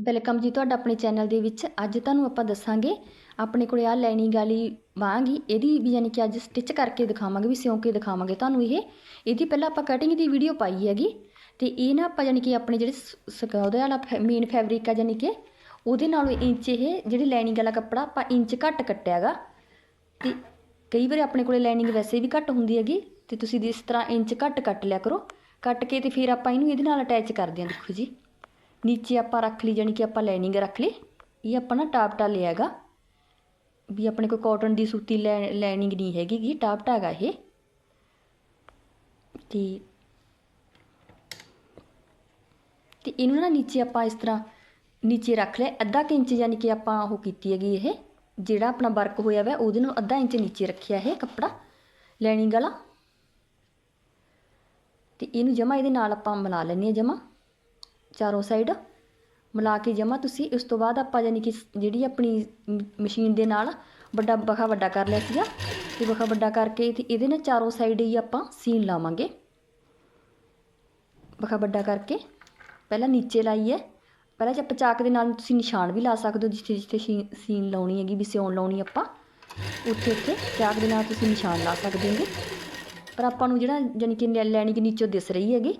Welcome ਜੀ ਤੁਹਾਡਾ ਆਪਣੇ ਚੈਨਲ ਦੇ ਵਿੱਚ। ਅੱਜ ਤੁਹਾਨੂੰ ਆਪਾਂ ਦੱਸਾਂਗੇ, ਆਪਣੇ ਕੋਲੇ ਆ ਲਾਈਨਿੰਗ ਵਾਲੀ ਬਾਂਹ ਇਹਦੀ ਵੀ ਯਾਨੀ ਕਿ ਅੱਜ ਸਟਿਚ ਕਰਕੇ ਦਿਖਾਵਾਂਗੇ, ਵੀ ਸਿਉਂ ਕੇ ਦਿਖਾਵਾਂਗੇ ਤੁਹਾਨੂੰ ਇਹ। ਇਹਦੀ ਪਹਿਲਾਂ ਆਪਾਂ ਕਟਿੰਗ ਦੀ ਵੀਡੀਓ ਪਾਈ ਹੈਗੀ ਤੇ ਇਹ ਨਾ ਆਪਾਂ ਯਾਨੀ ਕਿ ਆਪਣੇ ਜਿਹੜੇ ਸ- ਉਹਦੇ ਵਾਲਾ ਮੇਨ ਫੈਬਰਿਕ ਆ ਯਾਨੀ ਕਿ ਉਹਦੇ ਨਾਲੋਂ ਇੰਚ ਇਹ ਜਿਹੜੀ ਲਾਈਨਿੰਗ ਵਾਲਾ ਕੱਪੜਾ ਆਪਾਂ ਇੰਚ ਘੱਟ ਕੱਟਿਆ ਹੈਗਾ। ਤੇ ਕਈ ਵਾਰ ਆਪਣੇ ਕੋਲੇ ਲਾਈਨਿੰਗ ਵੈਸੇ ਵੀ ਘੱਟ ਹੁੰਦੀ ਹੈਗੀ ਤੇ ਤੁਸੀਂ ਇਸ ਤਰ੍ਹਾਂ ਇੰਚ ਘੱਟ ਕੱਟ ਲਿਆ ਕਰੋ। ਕੱਟ ਕੇ ਤੇ ਫਿਰ ਆਪਾਂ ਇਹਨੂੰ ਇਹਦੇ ਨਾਲ ਅਟੈਚ ਕਰਦੇ ਹਾਂ, ਦੇਖੋ ਜੀ। ਨੀਚੇ ਆਪਾਂ ਰੱਖ ਲਈ ਜਾਨੀ ਕਿ ਆਪਾਂ ਲਾਈਨਿੰਗ ਰੱਖ ਲਈ। ਇਹ ਆਪਾਂ ਨਾ ਟਾਪਟਾ ਲਿਆ ਹੈਗਾ। ਵੀ ਆਪਣੇ ਕੋਲ ਕਾਟਨ ਦੀ ਸੂਤੀ ਲਾਈਨਿੰਗ ਨਹੀਂ ਹੈਗੀ ਗੀ ਟਾਪਟਾ ਹੈਗਾ ਇਹ। ਤੇ ਤੇ ਇਹਨੂੰ ਨਾ ਨੀਚੇ ਆਪਾਂ ਇਸ ਤਰ੍ਹਾਂ ਨੀਚੇ ਰੱਖ ਲਿਆ। ਅੱਧਾ ਕੁ ਇੰਚ ਯਾਨੀ ਕਿ ਆਪਾਂ ਉਹ ਕੀਤੀ ਹੈਗੀ ਇਹ, ਜਿਹੜਾ ਆਪਣਾ ਵਰਕ ਹੋਇਆ ਵਾ, ਉਹਦੇ ਨੂੰ ਅੱਧਾ ਇੰਚ ਨੀਚੇ ਰੱਖਿਆ ਇਹ ਕੱਪੜਾ ਲਾਈਨਿੰਗ ਵਾਲਾ। ਤੇ ਇਹਨੂੰ ਜਮਾ ਇਹਦੇ ਨਾਲ ਆਪਾਂ ਮਿਲਾ ਲੈਂਦੇ ਹਾਂ ਜਮਾ। ਚਾਰੋਂ ਸਾਈਡ ਮਿਲਾ ਕੇ ਜਮਾ। ਤੁਸੀਂ ਉਸ ਤੋਂ ਬਾਅਦ ਆਪਾਂ ਯਾਨੀ ਕਿ ਜਿਹੜੀ ਆਪਣੀ ਮਸ਼ੀਨ ਦੇ ਨਾਲ ਵੱਡਾ ਬਖਾ ਵੱਡਾ ਕਰ ਲਿਆ ਸੀਗਾ। ਤੇ ਬਖਾ ਵੱਡਾ ਕਰਕੇ ਤੇ ਇਹਦੇ ਨਾਲ ਚਾਰੋਂ ਸਾਈਡ ਹੀ ਆਪਾਂ ਸੀਨ ਲਾਵਾਂਗੇ। ਬਖਾ ਵੱਡਾ ਕਰਕੇ ਪਹਿਲਾਂ ਨੀਚੇ ਲਾਈਏ। ਪਹਿਲਾਂ ਜੇ ਆਪਾਂ ਚਾਕ ਦੇ ਨਾਲ ਤੁਸੀਂ ਨਿਸ਼ਾਨ ਵੀ ਲਾ ਸਕਦੇ ਹੋ, ਜਿੱਥੇ ਜਿੱਥੇ ਸ਼ੀ- ਸੀਨ ਲਾਉਣੀ ਹੈਗੀ, ਵੀ ਸਿਉਣ ਲਾਉਣੀ ਆਪਾਂ, ਉੱਥੇ ਉੱਥੇ ਚਾਕ ਦੇ ਨਾਲ ਤੁਸੀਂ ਨਿਸ਼ਾਨ ਲਾ ਸਕਦੇ ਹੋਗੇ। ਪਰ ਆਪਾਂ ਨੂੰ ਜਿਹੜਾ ਯਾਨੀ ਕਿ ਲੈਣੀ ਕਿ ਨੀਚੋਂ ਦਿਸ ਰਹੀ ਹੈਗੀ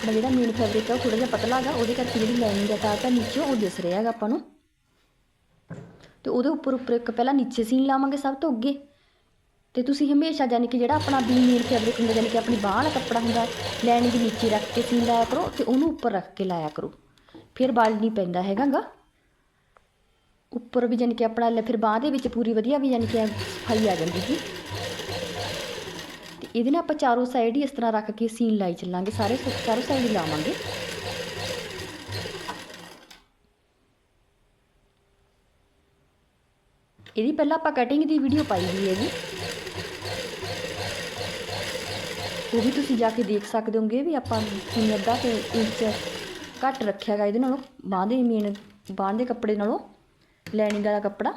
ਆਪਣਾ ਜਿਹੜਾ ਮੇਨ ਫੈਬਰਿਕ ਆ, ਉਹ ਥੋੜਾ ਜਿਹਾ ਪਤਲਾ ਹੈਗਾ, ਉਹਦੇ ਕਰਕੇ ਜਿਹੜੀ ਲਾਈਨਿੰਗ ਹੈ ਤਾਂ ਤਾਂ ਨੀਚੇ ਉਹ ਦਿਸ ਰਿਹਾ ਹੈਗਾ ਆਪਾਂ ਨੂੰ। ਤੇ ਉਹਦੇ ਉੱਪਰ ਉੱਪਰ ਇੱਕ ਪਹਿਲਾਂ ਨੀਚੇ ਸੀਨ ਲਾਵਾਂਗੇ ਸਭ ਤੋਂ ਅੱਗੇ। ਤੇ ਤੁਸੀਂ ਹਮੇਸ਼ਾ ਯਾਨੀ ਕਿ ਜਿਹੜਾ ਆਪਣਾ ਵੀ ਮੇਨ ਫੈਬਰਿਕ ਹੁੰਦਾ ਯਾਨੀ ਕਿ ਆਪਣੀ ਬਾਂਹ ਵਾਲਾ ਕੱਪੜਾ ਹੁੰਦਾ ਲਾਈਨਿੰਗ ਨੀਚੇ ਰੱਖ ਕੇ ਸੀਨ ਲਾਇਆ ਕਰੋ ਤੇ ਉਹਨੂੰ ਉੱਪਰ ਰੱਖ ਕੇ ਲਾਇਆ ਕਰੋ। ਫਿਰ ਬਲ ਨਹੀਂ ਪੈਂਦਾ ਹੈਗਾ ਗਾ ਉੱਪਰ ਵੀ ਯਾਨੀ ਕਿ ਆਪਣਾ ਫਿਰ ਬਾਂਹ ਦੇ ਵਿੱਚ ਪੂਰੀ ਵਧੀਆ ਵੀ ਯਾਨੀ ਕਿ ਸਫ਼ਾਈ ਆ ਜਾਂਦੀ ਸੀ ਇਹਦੇ ਨਾਲ ਆਪਾਂ ਚਾਰੋਂ ਸਾਈਡ ਹੀ ਇਸ ਤਰ੍ਹਾਂ ਰੱਖ ਕੇ ਸੀਨ ਲਾਈ ਚੱਲਾਂਗੇ, ਸਾਰੇ ਚਾਰੋਂ ਸਾਈਡ ਹੀ ਲਾਵਾਂਗੇ। ਇਹਦੀ ਪਹਿਲਾਂ ਆਪਾਂ ਕਟਿੰਗ ਦੀ ਵੀਡੀਓ ਪਾਈ ਹੋਈ ਹੈਗੀ। ਉਹ ਵੀ ਤੁਸੀਂ ਜਾ ਕੇ ਦੇਖ ਸਕਦੇ ਹੋਗੇ ਵੀ ਆਪਾਂ ਕਿੰਨੇ ਅੱਧਾ ਤੇ ਇੰਚ ਘੱਟ ਰੱਖਿਆ ਗਾ ਇਹਦੇ ਨਾਲੋਂ, ਬਾਂਹ ਦੇ ਮੇਨ ਬਾਂਹ ਦੇ ਕੱਪੜੇ ਨਾਲੋਂ ਲਾਈਨਿੰਗ ਵਾਲਾ ਕੱਪੜਾ।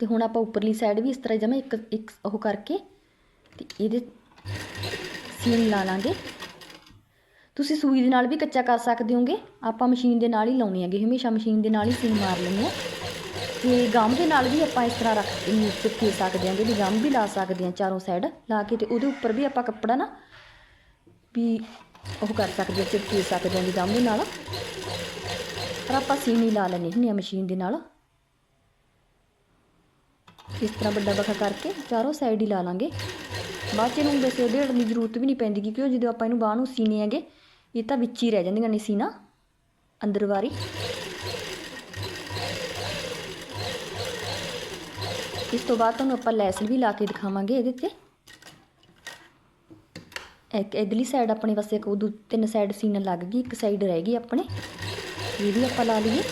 ਤੇ ਹੁਣ ਆਪਾਂ ਉੱਪਰਲੀ ਸਾਈਡ ਵੀ ਇਸ ਤਰ੍ਹਾਂ ਜਮਾ ਇੱਕ ਇੱਕ ਉਹ ਕਰਕੇ ਤੇ ਇਹਦੇ ਸੀਨ ਲਾ ਲਾਂਗੇ। ਤੁਸੀਂ ਸੂਈ ਦੇ ਨਾਲ ਵੀ ਕੱਚਾ ਕਰ ਸਕਦੇ ਹੋਗੇ। ਆਪਾਂ ਮਸ਼ੀਨ ਦੇ ਨਾਲ ਹੀ ਲਾਉਣੀ ਹੈਗੀ, ਹਮੇਸ਼ਾ ਮਸ਼ੀਨ ਦੇ ਨਾਲ ਹੀ ਸੀਨ ਮਾਰ ਲੈਂਦੇ ਹਾਂ। ਤੇ ਗਮ ਦੇ ਨਾਲ ਵੀ ਆਪਾਂ ਇਸ ਤਰ੍ਹਾਂ ਰੱਖ ਕੇ ਚਿਪਕੇ ਸਕਦੇ ਹਾਂ, ਜਿਹੜੀ ਗਮ ਵੀ ਲਾ ਸਕਦੇ ਹਾਂ ਚਾਰੋਂ ਸਾਈਡ। ਲਾ ਕੇ ਤੇ ਉਹਦੇ ਉੱਪਰ ਵੀ ਆਪਾਂ ਕੱਪੜਾ ਨਾ ਵੀ ਉਹ ਕਰ ਸਕਦੇ ਹਾਂ ਚਿਪਕੇ ਸਕਦੇ ਹਾਂ ਜੀ ਗਮ ਦੇ ਨਾਲ। ਪਰ ਆਪਾਂ ਸੀਨ ਹੀ ਲਾ ਲੈਣੀ ਹੁੰਦੀ ਆ ਮਸ਼ੀਨ ਦੇ ਨਾਲ। ਇਸ ਤਰ੍ਹਾਂ ਵੱਡਾ ਬਖਾ ਕਰਕੇ ਚਾਰੋਂ ਸਾਈਡ ਹੀ ਲਾ ਲਾਂਗੇ। ਬਾਅਦ ਚ ਇਹਨੂੰ ਵੈਸੇ ਉਧੇੜਨ ਦੀ ਜ਼ਰੂਰਤ ਵੀ ਨਹੀਂ ਪੈਂਦੀ ਕਿਉਂਕਿ ਜਦੋਂ ਆਪਾਂ ਇਹਨੂੰ ਬਾਹਰ ਨੂੰ ਸੀਨੇ ਹੈਗੇ, ਇਹ ਤਾਂ ਵਿੱਚ ਹੀ ਰਹਿ ਜਾਂਦੀਆਂ ਨੇ ਸੀਨਾ, ਅੰਦਰ ਵਾਰੀ। ਇਸ ਤੋਂ ਬਾਅਦ ਤੁਹਾਨੂੰ ਆਪਾਂ ਲੈਸ ਵੀ ਲਾ ਕੇ ਦਿਖਾਵਾਂਗੇ ਇਹਦੇ ਤੇ। ਇੱਕ ਇਧਰਲੀ ਸਾਈਡ ਆਪਣੇ ਪਾਸੇ ਇੱਕ ਦੋ, ਤਿੰਨ ਸਾਈਡ ਸੀਨ ਲੱਗ ਗਈ, ਇੱਕ ਸਾਈਡ ਰਹਿ ਗਈ ਆਪਣੇ। ਇਹ ਵੀ ਆਪਾਂ ਲਾ ਲਈਏ।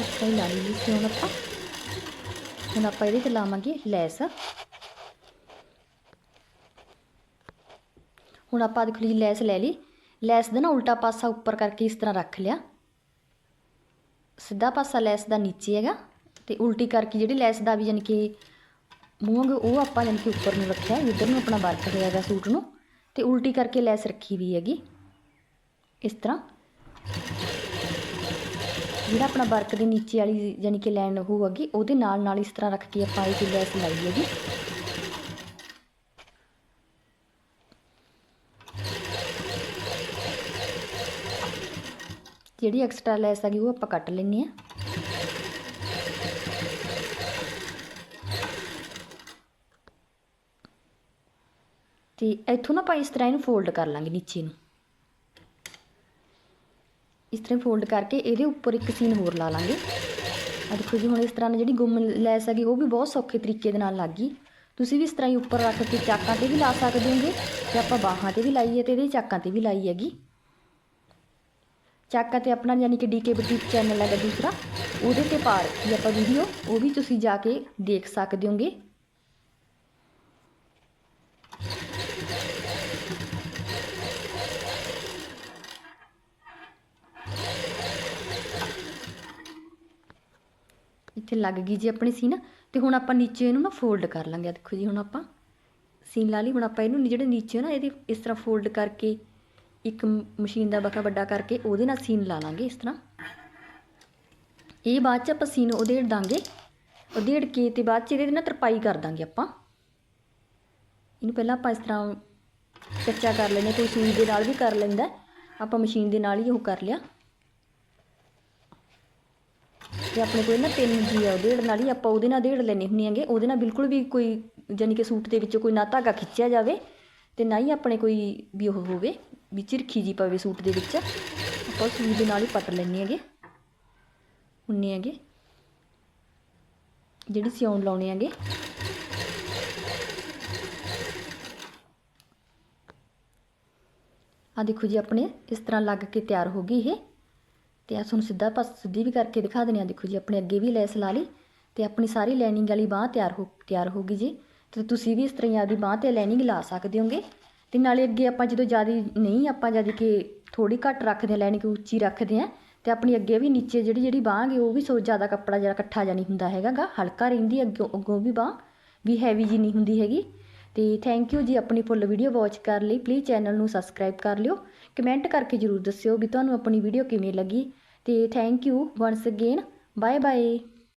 ਅੱਛਾ ਹੀ ਲਾ ਲਈ ਸੀ ਹੁਣ ਆਪਾਂ। ਹੁਣ ਆਪਾਂ ਇਹਦੇ ਤੇ ਲਾਵਾਂਗੇ ਲੈਸ। ਹੁਣ ਆਪਾਂ ਦੇਖ ਲਈ ਲੈਸ ਲੈ ਲਈ। ਲੈਸ ਦਾ ਨਾ ਉਲਟਾ ਪਾਸਾ ਉੱਪਰ ਕਰਕੇ ਇਸ ਤਰ੍ਹਾਂ ਰੱਖ ਲਿਆ। ਸਿੱਧਾ ਪਾਸਾ ਲੈਸ ਦਾ ਨੀਚੇ ਹੈਗਾ ਤੇ ਉਲਟੀ ਕਰਕੇ ਜਿਹੜੀ ਲੈਸ ਦਾ ਵੀ ਯਾਨੀ ਕਿ ਮੂੰਹ ਉਹ ਆਪਾਂ ਯਾਨੀ ਕਿ ਉੱਪਰ ਨੂੰ ਰੱਖਿਆ, ਇੱਧਰ ਨੂੰ ਆਪਣਾ ਵਰਤ ਰਿਹਾ ਹੈਗਾ ਸੂਟ ਨੂੰ। ਤੇ ਉਲਟੀ ਕਰਕੇ ਲੈਸ ਰੱਖੀ ਵੀ ਹੈਗੀ। ਇਸ ਤਰ੍ਹਾਂ। ਜਿਹੜਾ ਆਪਣਾ ਵਰਕ ਦੇ ਨੀਚੇ ਵਾਲੀ ਯਾਨੀ ਕਿ ਲਾਈਨ ਹੋਊਗੀ, ਉਹਦੇ ਨਾਲ ਨਾਲ ਇਸ ਤਰ੍ਹਾਂ ਰੱਖ ਕੇ ਆਪਾਂ ਇਹ ਲੈਸ ਲਾਈ ਹੈਗੀ। ਜਿਹੜੀ ਐਕਸਟਰਾ ਲੈਸ ਹੈਗੀ, ਉਹ ਆਪਾਂ ਕੱਟ ਲੈਣੀ ਆ ਤੇ ਇੱਥੋਂ ਨਾ ਆਪਾਂ ਇਸ ਤਰ੍ਹਾਂ ਇਹਨੂੰ ਫੋਲਡ ਕਰ ਲਾਂਗੇ ਨੀਚੇ ਨੂੰ। ਇਸ ਤਰ੍ਹਾਂ ਫੋਲਡ ਕਰਕੇ ਇਹਦੇ ਉੱਪਰ ਇੱਕ ਸੀਨ ਹੋਰ ਲਾ ਲਾਂਗੇ। ਆ ਦੇਖੋ ਜੀ, ਹੁਣ ਇਸ ਤਰ੍ਹਾਂ ਨਾਲ ਜਿਹੜੀ ਗੁੰਮ ਲੈਸ ਹੈਗੀ, ਉਹ ਵੀ ਬਹੁਤ ਸੌਖੇ ਤਰੀਕੇ ਦੇ ਨਾਲ ਲੱਗ ਗਈ। ਤੁਸੀਂ ਵੀ ਇਸ ਤਰ੍ਹਾਂ ਹੀ ਉੱਪਰ ਰੱਖ ਕੇ ਚਾਕਾਂ ਤੇ ਵੀ ਲਾ ਸਕਦੇ ਹੋਗੇ ਤੇ ਆਪਾਂ ਬਾਹਾਂ ਤੇ ਵੀ ਲਾਈ ਹੈ ਤੇ ਇਹਦੇ ਚਾਕਾਂ ਤੇ ਵੀ ਲਾਈ ਹੈਗੀ। ਚਾਕਾਂ ਤੇ ਆਪਣਾ ਯਾਨੀ ਕਿ ਡੀਕੇ ਬੁਟੀਕ ਚੈਨਲ ਹੈਗਾ ਦੂਸਰਾ, ਉਹਦੇ ਤੇ ਪਾ ਰੱਖੀ ਆਪਾਂ ਵੀਡੀਓ ਉਹ ਵੀ ਤੁਸੀਂ ਜਾ ਕੇ ਦੇਖ ਸਕਦੇ ਹੋਗੇ। ਇੱਥੇ ਲੱਗ ਗਈ ਜੀ ਆਪਣੀ ਸੀਨ, ਤੇ ਹੁਣ ਆਪਾਂ ਨੀਚੇ ਇਹਨੂੰ ਨਾ ਫੋਲਡ ਕਰ ਲਾਂਗੇ। ਦੇਖੋ ਜੀ, ਹੁਣ ਆਪਾਂ ਸੀਨ ਲਾ ਲਈ, ਹੁਣ ਆਪਾਂ ਇਹਨੂੰ ਜਿਹੜੇ ਨੀਚੇ ਨਾ ਇਹਦੇ ਇਸ ਤਰ੍ਹਾਂ ਫੋਲਡ ਕਰਕੇ, ਇੱਕ ਮ- ਮਸ਼ੀਨ ਦਾ ਬਕਾ ਵੱਡਾ ਕਰਕੇ ਉਹਦੇ ਨਾਲ ਸੀਨ ਲਾ ਲਾਂਗੇ ਇਸ ਤਰ੍ਹਾਂ। ਇਹ ਬਾਅਦ ਚ ਆਪਾਂ ਸੀਨ ਉਹਦੇ ਦਾਂਗੇ ਉਹਦੇ ਕੇ ਤੇ ਬਾਅਦ ਚ ਇਹਦੇ ਨਾਲ ਤਰਪਾਈ ਕਰ ਦਾਂਗੇ ਆਪਾਂ। ਇਹਨੂੰ ਪਹਿਲਾਂ ਆਪਾਂ ਇਸ ਤਰ੍ਹਾਂ ਕੱਚਾ ਕਰ ਲੈਂਦੇ ਕੋਈ ਸੂਈ ਦੇ ਨਾਲ ਵੀ ਕਰ ਲੈਂਦਾ ਆਪਾਂ ਮਸ਼ੀਨ ਦੇ ਨਾਲ ਹੀ ਉਹ ਕਰ ਲਿਆ। ਤੇ ਆਪਣੇ ਕੋਲ ਨਾ ਤਿੰਨ ਜੀ ਆ ਉਹਦੇ ਨਾਲ ਹੀ ਆਪਾਂ ਉਹਦੇ ਨਾਲ ਡੇਢ ਲੈਣੇ ਹੁੰਦੇ ਆਂਗੇ ਉਹਦੇ ਨਾਲ ਬਿਲਕੁਲ ਵੀ ਕੋਈ ਜਾਨੀ ਕਿ ਸੂਟ ਦੇ ਵਿੱਚ ਕੋਈ ਨਾ ਧਾਗਾ ਖਿੱਚਿਆ ਜਾਵੇ ਤੇ ਨਾ ਹੀ ਆਪਣੇ ਕੋਈ ਵੀ ਉਹ ਹੋਵੇ, ਵੀ ਚਿਰਖੀ ਜੀ ਪਵੇ ਸੂਟ ਦੇ ਵਿੱਚ। ਆਪਾਂ ਸੂਟ ਦੇ ਨਾਲ ਹੀ ਪੱਟ ਲੈਣੇ ਹੈਗੇ। ਹੁੰਨੇ ਹੈਗੇ। ਜਿਹੜੀ ਸਿਉਣ ਲਾਉਣੇ ਹੈਗੇ। ਆ ਦੇਖੋ ਜੀ ਆਪਣੇ, ਇਸ ਤਰ੍ਹਾਂ ਲੱਗ ਕੇ ਤਿਆਰ ਹੋ ਗਈ ਇਹ। ਤੇ ਆ ਤੁਹਾਨੂੰ ਸਿੱਧਾ ਪਾਸ ਸਿੱਧੀ ਵੀ ਕਰਕੇ ਦਿਖਾ ਦਿੰਦੇ ਆ ਦੇਖੋ ਜੀ, ਆਪਣੇ ਅੱਗੇ ਵੀ ਲੈਸ ਲਾ ਲਈ ਤੇ ਆਪਣੀ ਸਾਰੀ ਲਾਈਨਿੰਗ ਵਾਲੀ ਬਾਹ ਤਿਆਰ ਹੋ ਤਿਆਰ ਹੋ ਗਈ ਜੀ। ਤੇ ਤੁਸੀਂ ਵੀ ਇਸ ਤਰ੍ਹਾਂ ਹੀ ਆਪਦੀ ਬਾਹ ਤੇ ਲਾਈਨਿੰਗ ਲਾ ਸਕਦੇ ਹੋਗੇ। ਤੇ ਨਾਲੇ ਅੱਗੇ ਆਪਾਂ ਜਦੋਂ ਜ਼ਿਆਦਾ ਨਹੀਂ, ਆਪਾਂ ਜਦ ਕਿ ਥੋੜੀ ਘੱਟ ਰੱਖਦੇ ਆ ਲਾਈਨਿੰਗ ਉੱਚੀ ਰੱਖਦੇ ਆ ਤੇ ਆਪਣੀ ਅੱਗੇ ਵੀ ਨੀਚੇ ਜਿਹੜੀ ਜਿਹੜੀ ਬਾਂਹ ਗੀ ਉਹ ਵੀ ਸੋ ਜ਼ਿਆਦਾ ਕੱਪੜਾ ਜਿਹੜਾ ਇਕੱਠਾ ਜਾਂ ਨਹੀਂ ਹੁੰਦਾ ਹੈਗਾਗਾ। ਹਲਕਾ ਰਹਿੰਦੀ ਅੱਗੋਂ ਅੱਗੋਂ ਵੀ ਬਾਂਹ ਵੀ ਹੈਵੀ ਜੀ ਨਹੀਂ ਹੁੰਦੀ ਹੈਗੀ। ਤੇ ਥੈਂਕ ਯੂ ਜੀ, ਆਪਣੀ ਫੁੱਲ ਵੀਡੀਓ ਵਾਚ ਕਰਨ ਲਈ। ਪਲੀਜ਼ ਚੈਨਲ ਨੂੰ ਸਬਸਕ੍ਰਾਈਬ ਕਰ ਲਿਓ। ਕਮੈਂਟ ਕਰਕੇ ਜਰੂਰ ਦੱਸਿਓ ਵੀ ਤੁਹਾਨੂੰ ਆਪਣੀ ਵੀਡੀਓ ਕਿਵੇਂ ਲੱਗੀ ਤੇ thank you once again bye bye